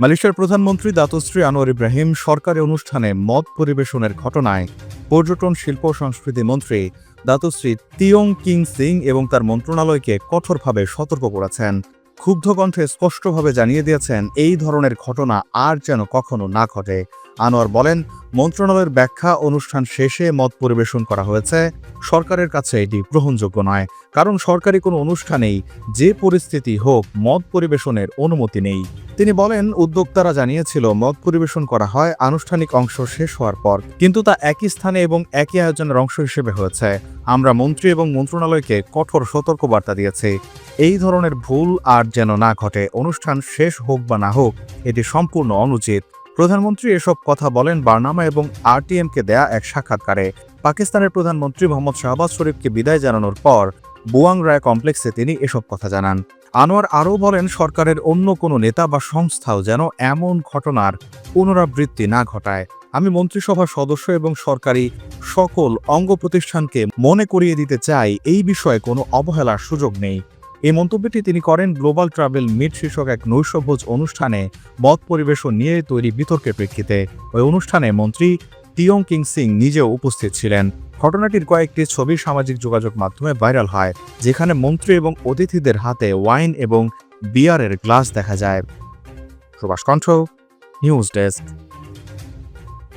মালয়েশিয়ার প্রধানমন্ত্রী দাতশ্রী আনোয়ার ইব্রাহিম সরকারি অনুষ্ঠানে মদ পরিবেশনের ঘটনায় পর্যটন, শিল্প, সংস্কৃতি মন্ত্রী দাতশ্রী তিয়ং কিং সিং এবং তার মন্ত্রণালয়কে কঠোরভাবে সতর্ক করেছেন। ক্ষুব্ধ কণ্ঠে স্পষ্টভাবে জানিয়ে দিয়েছেন, এই ধরনের ঘটনা আর যেন কখনো না ঘটে। আনোয়ার বলেন, মন্ত্রণালয়ের ব্যাখ্যা অনুষ্ঠান শেষে মদ পরিবেশন করা হয়েছে। সরকারের কাছে এটি গ্রহণযোগ্য নয়, কারণ সরকারি কোনো অনুষ্ঠানেই যে পরিস্থিতি হোক মদ পরিবেশনের অনুমতি নেই। তিনি বলেন, উদ্যোক্তারা জানিয়েছিল মদ পরিবেশন করা হয় আনুষ্ঠানিক অংশ শেষ হওয়ার পর, কিন্তু তা একই স্থানে এবং একই আয়োজনের অংশ হিসেবে হয়েছে। আমরা মন্ত্রী এবং মন্ত্রণালয়কে কঠোর সতর্কবার্তা দিয়েছি। এই ধরনের ভুল আর যেন না ঘটে, অনুষ্ঠান শেষ হোক বা না হোক, এটি সম্পূর্ণ অনুচিত। প্রধানমন্ত্রী এসব কথা বলেন বার্নামা এবং আরটিএমকে দেয়া এক সাক্ষাৎকারে। পাকিস্তানের প্রধানমন্ত্রী মোহাম্মদ শাহবাজ শরীফকে বিদায় জানানোর পর বুয়াং রায় কমপ্লেক্সে তিনি এসব কথা জানান। আনোয়ার আরও বলেন, সরকারের অন্য কোনো নেতা বা সংস্থাও যেন এমন ঘটনার পুনরাবৃত্তি না ঘটায়। আমি মন্ত্রিসভার সদস্য এবং সরকারি সকল অঙ্গ প্রতিষ্ঠানকে মনে করিয়ে দিতে চাই, এই বিষয়ে কোনো অবহেলার সুযোগ নেই। এই মন্তব্যটি তিনি করেন গ্লোবাল ট্রাভেল মিট শীর্ষক এক নৈশভোজ অনুষ্ঠানে মত পরিবেশন নিয়ে তৈরি বিতর্কের প্রেক্ষিতে। ওই অনুষ্ঠানে মন্ত্রী টিয়ং কিং সিং নিজেও উপস্থিত ছিলেন। ঘটনাটির কয়েকটি ছবি সামাজিক যোগাযোগ মাধ্যমে ভাইরাল হয়, যেখানে মন্ত্রী এবং অতিথিদের হাতে ওয়াইন এবং বিয়ারের গ্লাস দেখা যায়। সুভাষ কণ্ঠ, নিউজ ডেস্ক।